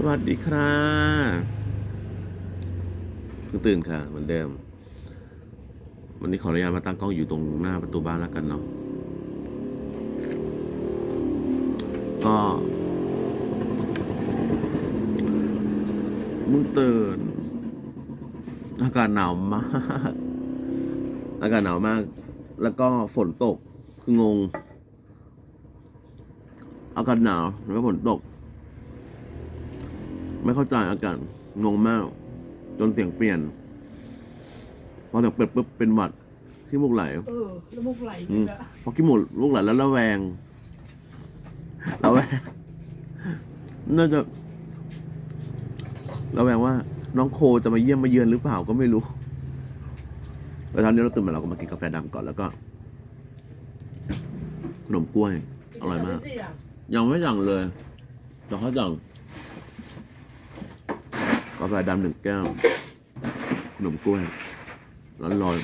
สวัสดีครับเพิ่งตื่นค่ะเหมือนเดิม วันนี้ขออนุญาตมาตั้งกล้องอยู่ตรงหน้าประตูบ้านแล้วกันเนาะก็มึงตื่นอากาศหนาวมาก อากาศหนาวมาก แล้วก็ฝนตกคืองง อากาศหนาวแล้วฝนตก ไม่เข้าใจอากาศงงมาก จนเสียงเปลี่ยน พอเสียงเปลี่ยนปุ๊บเป็นหวัดขี้มูกไหลเออแล้วมุกไหลอือีมกอะพอขี้มูกลูกไหลแล้วระแวงระแวงน่าจะระแวงว่า น้องโคจะมาเยี่ยมมาเยือนหรือเปล่าก็ไม่รู้แต่ตอนนี้เราตื่นมาเราก็มากินกาแฟดำก่อนแล้วก็ขนมกล้วย อร่อยมากที่ะยังไม่สั่งเลยเดี๋ยวเขาสั่ง กาแฟดำหนึ่งแก้วขนมกล้วย ร้อน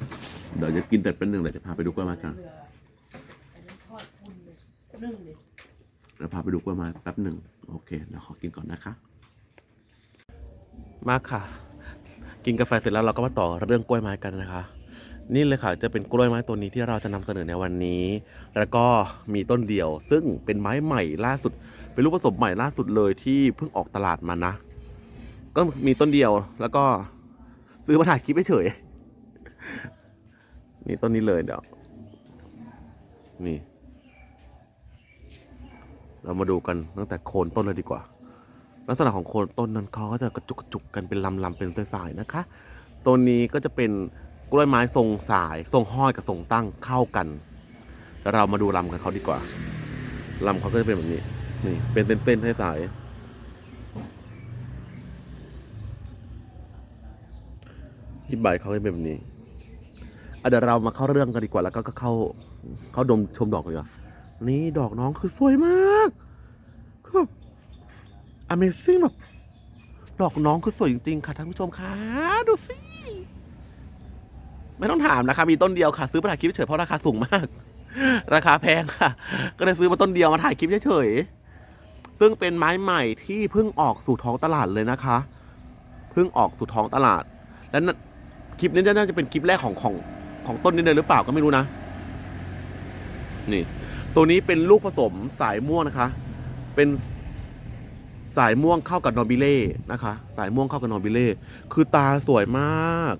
ๆเดี๋ยวจะกินเสร็จเป็นหนึ่งเดี๋ยวจะพาไปดูกล้วยไม้กันเรืออันนี้ทอดคุณเลยนึ่งดิเดี๋ยวพาไปดูกล้วยไม้แป๊บหนึ่งโอเคเดี๋ยวขอกินก่อนนะคะ มาค่ะ กินกาแฟเสร็จแล้วเราก็มาต่อเรื่องกล้วยไม้กันนะคะ นี่เลยค่ะจะเป็นกล้วยไม้ตัวนี้ที่เราจะนำเสนอในวันนี้ แล้วก็มีต้นเดียว ซึ่งเป็นไม้ใหม่ล่าสุด เป็นรูปผสมใหม่ล่าสุดเลยที่เพิ่งออกตลาดมานะ ก็มีต้นเดียวแล้วก็ซื้อมาถ่ายคลิปเฉย นี่ต้นนี้เลยเดี๋ยว นี่ เรามาดูกันตั้งแต่โคนต้นเลยดีกว่า ลักษณะของโคนต้นนั้นเขาก็จะกระจุกกระจุกกันเป็นลำๆเป็นสายๆนะคะ ตัวนี้ก็จะเป็นกล้วยไม้ทรงสายทรงห้อยกับทรงตั้งเข้ากันแล้วเรามาดูลำกันเขาดีกว่าลำเขาก็จะเป็นแบบนี้ นี่เป็นเส้นๆสายที่ใบเขาก็จะเป็นแบบนี้อะเดี๋ยวเรามาเข้าเรื่องกันดีกว่าแล้วก็เข้า เข้าดมชมดอกเลยดีกว่านี่ดอกน้องคือสวยมากคือแบบ Amazing แบบดอกน้องคือสวยจริงๆค่ะท่านผู้ชมค่ะดูสิไม่ต้องถามนะคะมีต้นเดียวค่ะ ซื้อมาถ่ายคลิปเฉยเพราะราคาสูงมาก ราคาแพงค่ะ ก็เลยซื้อมาต้นเดียวมาถ่ายคลิปเฉย ซึ่งเป็นไม้ใหม่ที่เพิ่งออกสู่ท้องตลาดเลยนะคะ เพิ่งออกสู่ท้องตลาด และคลิปนี้น่าจะเป็นคลิปแรกของของของต้นนี้เลยหรือเปล่าก็ไม่รู้นะ นี่ ตัวนี้เป็นลูกผสมสายม่วงนะคะ เป็นสายม่วงเข้ากับนอบิเล่นะคะ สายม่วงเข้ากับนอบิเล่คือตาสวยมาก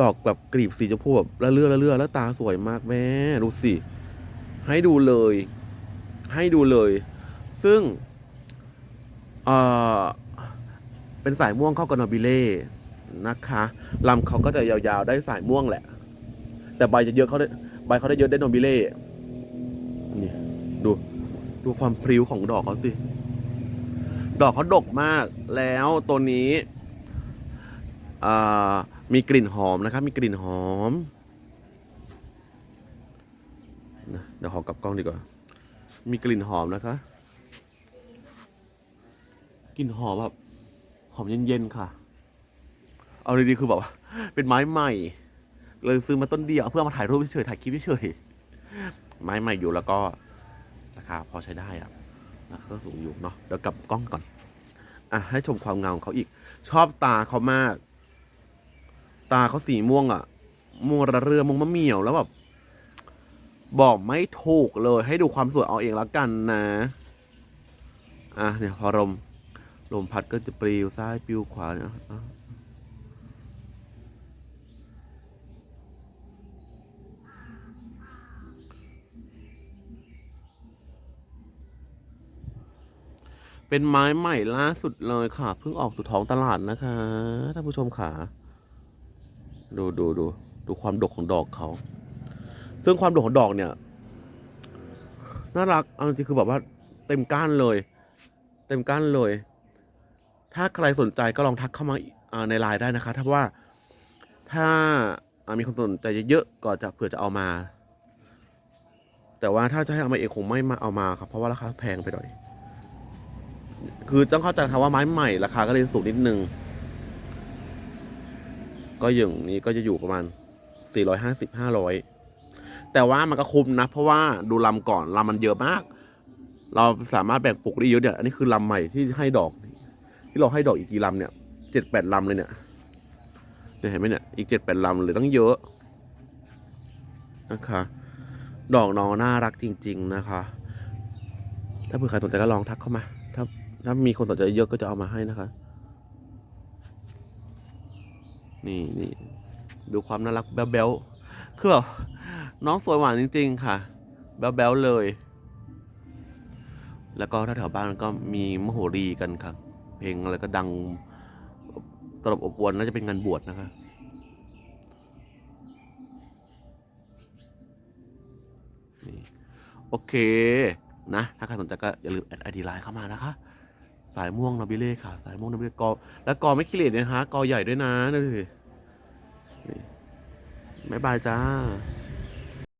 ดอกแบบกลีบสีชมพูแบบละเลือละเลือแล้วตาสวยมากแม่ดูสิให้ดูเลย ให้ดูเลย ซึ่งเอ่อเป็นสายม่วงเข้ากับนอบิเล่นะคะลำเขาก็จะยาวๆได้สายม่วงแหละ แต่ใบจะเยอะเขาได้ใบเขาได้เยอะได้นอบิเล่นี่ดูดูความพริ้วของดอกเขาสิ ดอกเขาดกมาก แล้วตัวนี้อ่ามีกลิ่นหอมนะครับ มีกลิ่นหอมนะเดี๋ยวขอกับกล้องดีกว่า มีกลิ่นหอมนะคะ กลิ่นหอมแบบหอมเย็นๆค่ะ เอาดีๆคือแบบว่าเป็นไม้ใหม่ เลยซื้อมาต้นเดียวเพื่อมาถ่ายรูปเฉยถ่ายคลิปเฉยไม้ใหม่อยู่แล้วก็ราคาพอใช้ได้อะราคาก็สูงอยู่เนาะเดี๋ยวกลับกล้องก่อน อะให้ชมความเงาของเขาอีก ชอบตาเขามาก ตาเขาสีม่วงอะ่ะม่วงระเรือม่วงมะเหมี่ยวแล้วแบบบอกไม่ถูกเลยให้ดูความสวยเอาเองแล้วกันนะ อะเนี่ยพอลม ลมพัดก็จะปลิวซ้ายปลิวขวาเนี่ยอะเป็นไม้ใหม่ล่าสุดเลยค่ะเพิ่งออกสู่ท้องตลาดนะคะท่านผู้ชมค่ะดูดูดูดูความดกของดอกเขา ซึ่งความดกของดอกเนี่ยน่ารักเอาจริงคือแบบว่าเต็มก้านเลย เต็มก้านเลย ถ้าใครสนใจก็ลองทักเข้ามาในไลน์ได้นะคะ ถ้าว่าถ้ามีคนสนใจเยอะๆก็จะเผื่อจะเอามา แต่ว่าถ้าจะให้เอามาเองคงไม่มาเอามาครับเพราะว่าราคาแพงไปหน่อยคือต้องเข้าใจครับว่าไม้ใหม่ราคาก็เลยสูงนิดนึง ก็อย่างนี้ก็จะอยู่ประมาณ 450 500 แต่ว่ามันก็คุ้มนะ เพราะว่าดูลำก่อนลำมันเยอะมาก เราสามารถแบ่งปลูกได้เยอะเนี่ยอันนี้คือลำใหม่ที่ให้ดอก ที่เราให้ดอกอีกกี่ลำเนี่ยเจ็ดแปดลำเลยเนี่ยเนี่ยเห็นไหมเนี่ยอีกเจ็ดแปดลำเลยตั้งเยอะนะคะ ดอกน้องน่ารักจริง ๆนะคะ ถ้าเผื่อใครสนใจก็ลองทักเข้ามา ถ้าถ้ามีคนสนใจเยอะก็จะเอามาให้นะคะ นี่นี่ดูความน่ารักแบ๊วๆคือแบบน้องสวยหวานจริง ๆ ค่ะ แบ๊วๆเลย แล้วก็ถ้าแถวบ้านก็มีมโหรีกันครับ เพลงอะไรก็ดังตลบอบอวนน่าจะเป็นงานบวชนะคะนี่โอเคนะ ถ้าใครสนใจก็อย่าลืมแอดไอดีไลน์เข้ามานะคะ สายม่วงนอบิเล่ค่ะ สายม่วงนอบิเล่กอ แล้วกอไม่ขี้เหร่นะคะกอใหญ่ด้วยนะดูสินี่บ๊ายบายจ้า